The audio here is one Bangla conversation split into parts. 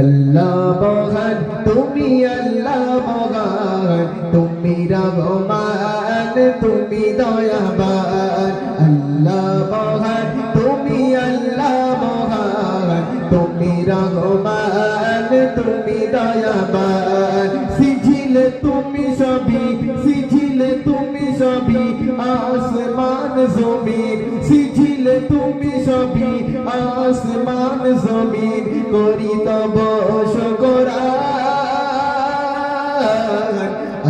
আল্লাহ মহান, তুমি আল্লাহ মহান, তুমি রহমান, তুমি দয়াবান। আল্লাহ মহান, তুমি আল্লাহ মহান, তুমি রহমান, তুমি দয়াবান। জমিন সিঝিলে তুমি সবই, আসমান জমিন করি তব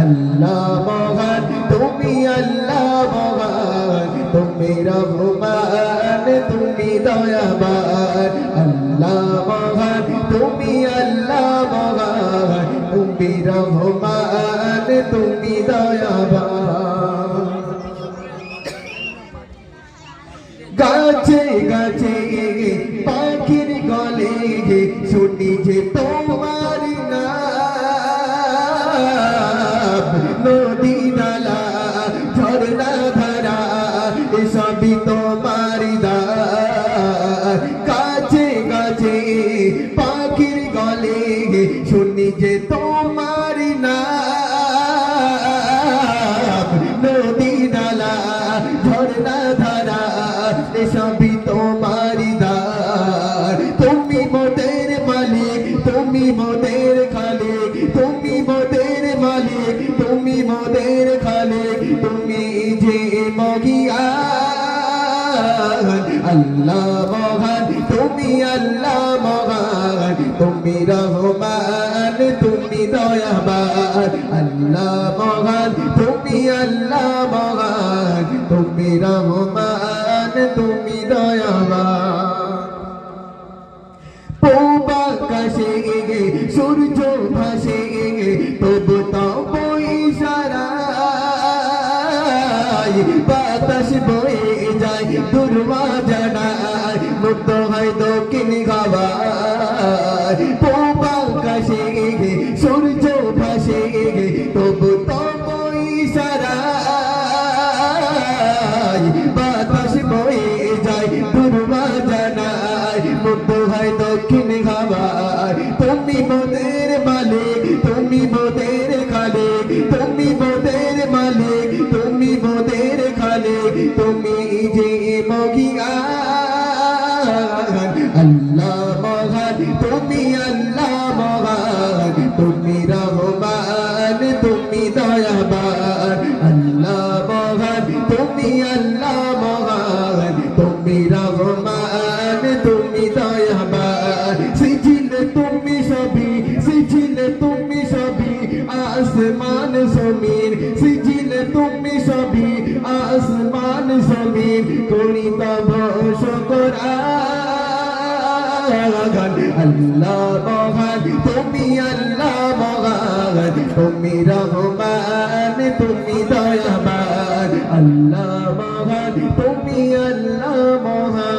আল্লাহ মহান, তুমি আল্লাহ মহান, তুমি রহমান, তুমি দয়াবান। আল্লাহ মহান, তুমি আল্লাহ মহান, তুমি রহমান, তুমি দয়াবান। যে শুনি যে তোমার নদী নালা, ঝর্ণা ধারা, এসবই তোমার গাছে গাছে পাখির গলে শুনি যে তোমার নাম নদী নালা, ঝর্ণা ধারা, এসবই তোমারি আল্লাহ মহান, তুমি আল্লাহ মহান, তুমি রহমান, তুমি দয়াবান। আল্লাহ মহান, তুমি আল্লাহ মহান, তুমি রহমান, তুমি দয়াবান। পূবাকাশে সূর্য ভাসে তবু সারাই বাতাস বয়ে যায় দুর্মা মুক্ত হয় দক্ষিণ সূর্য ভাসে তবু বাতাস বয়ে যায় হয় দক্ষিণ খাবার তুমি মোদের আল্লাহ মহান, তুমি আল্লাহ মহান, তুমি রহমান, তুমি দয়াবান। আল্লাহ মহান, তুমি আল্লাহ মহান, তুমি রহমান, তুমি দয়াবান। সিজিলে তুমি সবই সিজিলে তুমি সবই, আসমান জমিন। সিজিলে তুমি সবি করি তব শুকরান আল্লাহ মহান, তুমি আল্লাহ মহান, তুমি রহমান, তুমি দয়াবান। আল্লাহ মহান, তুমি আল্লাহ মহান।